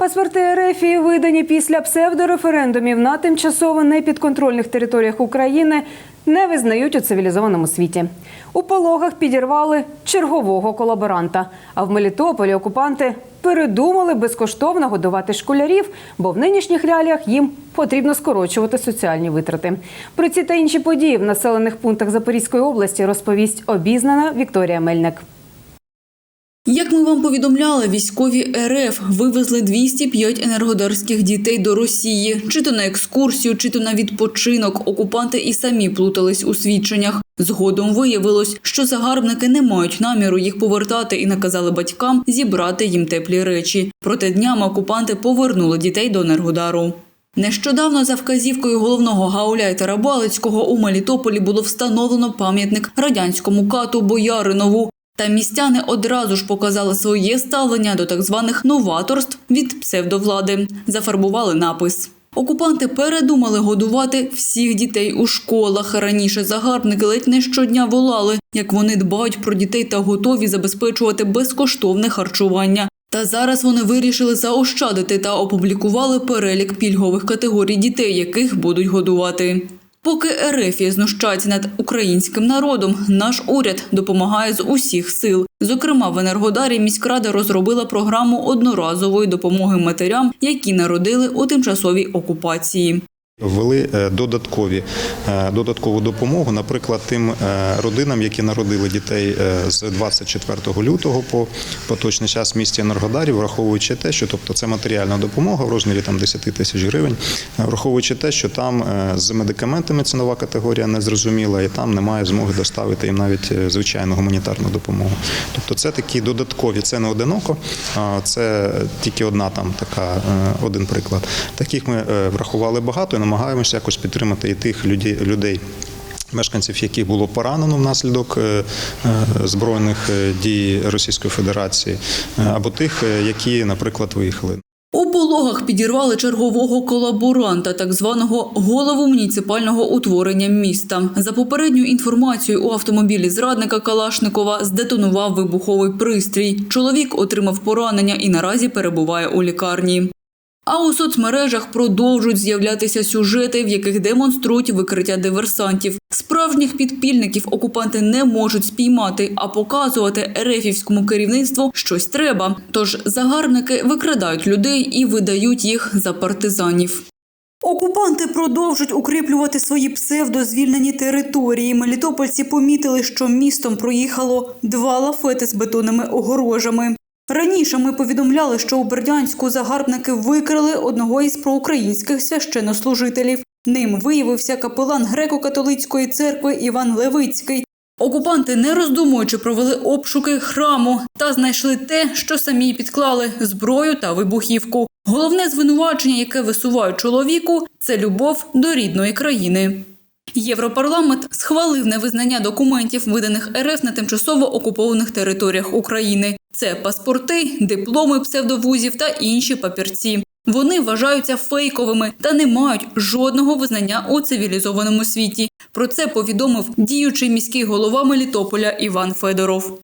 Паспорти РФ видані після псевдореферендумів на тимчасово непідконтрольних територіях України не визнають у цивілізованому світі. У пологах підірвали чергового колаборанта. А в Мелітополі окупанти передумали безкоштовно годувати школярів, бо в нинішніх реаліях їм потрібно скорочувати соціальні витрати. Про ці та інші події в населених пунктах Запорізької області розповість обізнана Вікторія Мельник. Як ми вам повідомляли, військові РФ вивезли 205 енергодарських дітей до Росії, чи то на екскурсію, чи то на відпочинок. Окупанти і самі плутались у свідченнях. Згодом виявилось, що загарбники не мають наміру їх повертати і наказали батькам зібрати їм теплі речі. Проте днями окупанти повернули дітей до Енергодару. Нещодавно за вказівкою головного гауляйтера Балицького у Мелітополі було встановлено пам'ятник радянському кату Бояринову. Та містяни одразу ж показали своє ставлення до так званих новаторств від псевдовлади. Зафарбували напис. Окупанти передумали годувати всіх дітей у школах. Раніше загарбники ледь не щодня волали, як вони дбають про дітей та готові забезпечувати безкоштовне харчування. Та зараз вони вирішили заощадити та опублікували перелік пільгових категорій дітей, яких будуть годувати. Поки РФ знущається над українським народом, наш уряд допомагає з усіх сил. Зокрема, в Енергодарі міськрада розробила програму одноразової допомоги матерям, які народили у тимчасовій окупації. Ввели е, додаткові е, додаткову допомогу, наприклад, тим е, родинам, які народили дітей з 24 лютого по поточний час в місті Енергодарі, враховуючи те, що тобто це матеріальна допомога в розмірі там 10 тисяч гривень, враховуючи те, що там з медикаментами цінова категорія не зрозуміла, і там немає змоги доставити їм навіть звичайну гуманітарну допомогу. Тобто, це такі додаткові, це не одиноко, це тільки одна там така один приклад. Таких ми врахували багато і намагаємося якось підтримати і тих людей. Мешканців, яких було поранено внаслідок е, е, збройних е, дій Російської Федерації, або тих, які, наприклад, виїхали. У пологах підірвали чергового колаборанта, так званого голову муніципального утворення міста. За попередньою інформацією, у автомобілі зрадника Калашникова здетонував вибуховий пристрій. Чоловік отримав поранення і наразі перебуває у лікарні. А у соцмережах продовжують з'являтися сюжети, в яких демонструють викриття диверсантів. Справжніх підпільників окупанти не можуть спіймати, а показувати ерефівському керівництву щось треба. Тож загарбники викрадають людей і видають їх за партизанів. Окупанти продовжують укріплювати свої псевдозвільнені території. Мелітопольці помітили, що містом проїхало два лафети з бетонними огорожами. Раніше ми повідомляли, що у Бердянську загарбники викрили одного із проукраїнських священнослужителів. Ним виявився капелан греко-католицької церкви Іван Левицький. Окупанти, не роздумуючи, провели обшуки храму та знайшли те, що самі підклали зброю та вибухівку. Головне звинувачення, яке висувають чоловіку, це любов до рідної країни. Європарламент схвалив невизнання документів, виданих РФ на тимчасово окупованих територіях України. Це паспорти, дипломи псевдовузів та інші папірці. Вони вважаються фейковими та не мають жодного визнання у цивілізованому світі. Про це повідомив діючий міський голова Мелітополя Іван Федоров.